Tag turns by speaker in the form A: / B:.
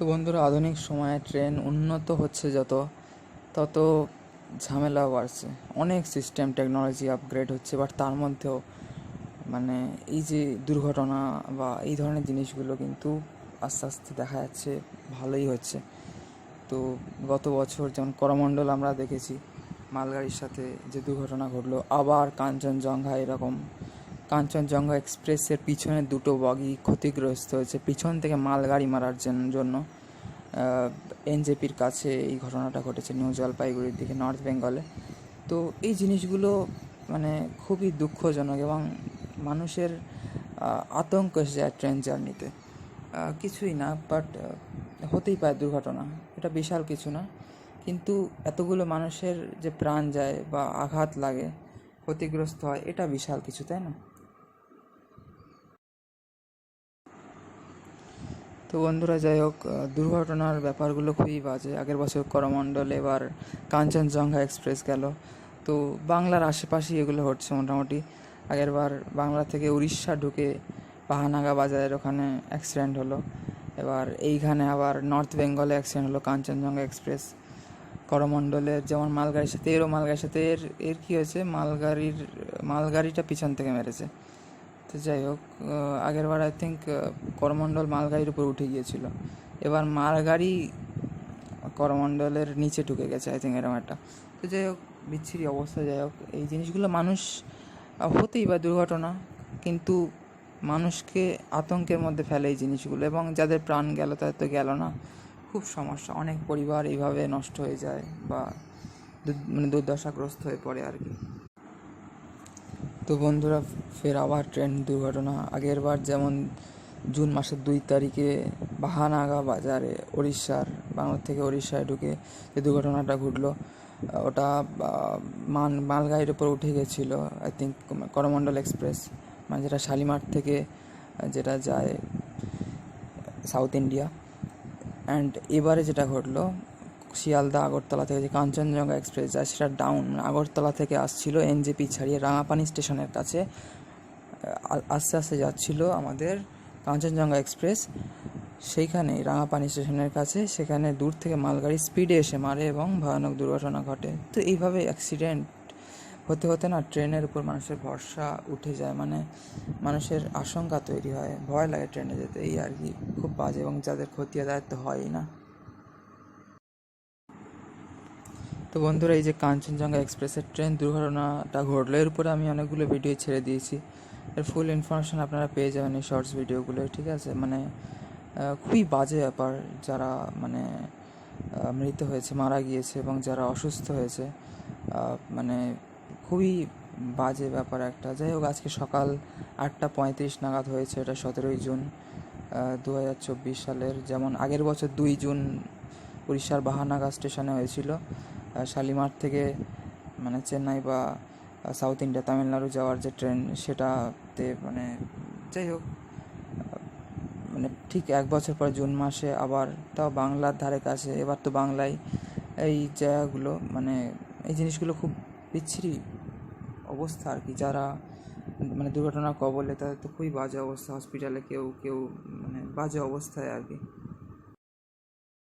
A: তো বন্ধুরা, আধুনিক সময়ে ট্রেন উন্নত হচ্ছে যত, তত ঝামেলা বাড়ছে। অনেক সিস্টেম টেকনোলজি আপগ্রেড হচ্ছে বাট তার মধ্যেও মানে এই যে দুর্ঘটনা বা এই ধরনের জিনিসগুলো কিন্তু আস্তে আস্তে দেখা যাচ্ছে, ভালোই হচ্ছে। তো গত বছর যেমন করমণ্ডল আমরা দেখেছি, মালগাড়ির সাথে যে দুর্ঘটনা ঘটলো, আবার কাঞ্চনজঙ্ঘা এরকম কাঞ্চনজঙ্ঘা এক্সপ্রেসের পিছনে দুটো বগি ক্ষতিগ্রস্ত হয়েছে। পিছন থেকে মালগাড়ি মারার জন- জন্য এনজেপির কাছে এই ঘটনাটা ঘটেছে নিউ জলপাইগুড়ির দিকে, নর্থ বেঙ্গলে। তো এই জিনিসগুলো মানে খুবই দুঃখজনক এবং মানুষের আতঙ্ক এসে যায় ট্রেন জার্নিতে। কিছুই না, বাট হতেই পারে দুর্ঘটনা। এটা বিশাল কিছু না। কিন্তু এতগুলো মানুষের যে প্রাণ যায় বা আঘাত লাগে, ক্ষতিগ্রস্ত হয়, এটা বিশাল কিছু, তাই না? তো বন্ধুরা, যাই হোক দুর্ঘটনার ব্যাপারগুলো খুবই বাজে। আগের বছর করমণ্ডল, এবার কাঞ্চনজঙ্ঘা এক্সপ্রেস গেল। তো বাংলার আশেপাশেই এগুলো হচ্ছে মোটামুটি। আগেরবার বাংলা থেকে উড়িষ্যা ঢুকে পাহানাগা বাজারের ওখানে অ্যাক্সিডেন্ট হলো। এবার এইখানে আবার নর্থ বেঙ্গলে অ্যাক্সিডেন্ট হলো কাঞ্চনজঙ্ঘা এক্সপ্রেস। করমণ্ডলের যেমন মালগাড়ির সাথে, এরও মালগাড়ির সাথে এর এর কী হয়েছে? মালগাড়ির, মালগাড়িটা পিছন থেকে মেরেছে। তো যাই হোক আগেরবার আই থিঙ্ক করমণ্ডল মালগাড়ির উপর উঠে গিয়েছিল। এবার মালগাড়ি করমণ্ডলের নিচে ঢুকে গেছে আই থিঙ্ক এরকম একটা। তো যাই হোক, বিচ্ছিরি অবস্থা, যাই হোক। এই জিনিসগুলো মানুষ হতেই বা দুর্ঘটনা, কিন্তু মানুষকে আতঙ্কের মধ্যে ফেলে এই জিনিসগুলো। এবং যাদের প্রাণ গেল, তাদের তো গেল না। খুব সমস্যা। অনেক পরিবার এইভাবে নষ্ট হয়ে যায় বা মানে দুর্দশাগ্রস্ত হয়ে পড়ে আর কি। তো বন্ধুরা, ফের আবার ট্রেন দুর্ঘটনা। আগের বার যেমন জুন মাসের দুই তারিখে বাহানাগা বাজারে উড়িষ্যার বাংলা থেকে উড়িষ্যায় ঢুকে যে দুর্ঘটনাটা ঘটলো, ওটা মান, মালগাড়ির উপর উঠে গেছিল আই থিঙ্ক করমণ্ডল এক্সপ্রেস মানে যেটা শালিমার থেকে যেটা যায় সাউথ ইন্ডিয়া অ্যান্ড এবারে যেটা ঘটলো শিয়ালদা আগরতলা থেকে যে কাঞ্চনজঙ্ঘা এক্সপ্রেস যায়, সেটা ডাউন আগরতলা থেকে আসছিল এনজেপি ছাড়িয়ে রাঙাপানি স্টেশনের কাছে। আস্তে আস্তে যাচ্ছিল আমাদের কাঞ্চনজঙ্ঘা এক্সপ্রেস। সেইখানে রাঙাপানি স্টেশনের কাছে, সেখানে দূর থেকে মালগাড়ি স্পিডে এসে মারে এবং ভয়ানক দুর্ঘটনা ঘটে। তো এইভাবে অ্যাক্সিডেন্ট হতে হতে না ট্রেনের উপর মানুষের ভরসা উঠে যায় মানে মানুষের আশঙ্কা তৈরি হয়। ভয় লাগে ট্রেনে যেতে, এই আর কি। খুব বাজে এবং যাদের ক্ষতি তাদের তো হয়ই না। তো বন্ধুরা, এই যে কাঞ্চনজঙ্ঘা এক্সপ্রেসের ট্রেন দুর্ঘটনাটা ঘটলো, এর উপরে আমি অনেকগুলো ভিডিও ছেড়ে দিয়েছি। এর ফুল ইনফরমেশন আপনারা পেয়ে যাবেন এই শর্টস ভিডিওগুলো ঠিক আছে? মানে খুবই বাজে ব্যাপার যারা মানে মৃত হয়েছে, মারা গিয়েছে এবং যারা অসুস্থ হয়েছে মানে খুবই বাজে ব্যাপার একটা। যাই হোক, আজকে সকাল আটটা পঁয়ত্রিশ নাগাদ হয়েছে, এটা সতেরোই জুন দু হাজার চব্বিশ সালের, যেমন আগের বছর দুই জুন উড়িষ্যার বাহানাগা স্টেশনে হয়েছিল শালিমার থেকে মানে চেন্নাই বা সাউথ ইন্ডিয়া তামিলনাড়ু যাওয়ার যে ট্রেন সেটাতে মানে যাই হোক মানে ঠিক এক বছর পর জুন মাসে আবার তাও বাংলার ধারে কাছে, এবার তো বাংলায় এই জায়গাগুলো মানে এই জিনিসগুলো খুব বিচ্ছিরি অবস্থা আর কি। যারা মানে দুর্ঘটনার কবলে, তাদের তো খুবই বাজে অবস্থা হসপিটালে কেউ কেউ মানে বাজে অবস্থায় আর কি।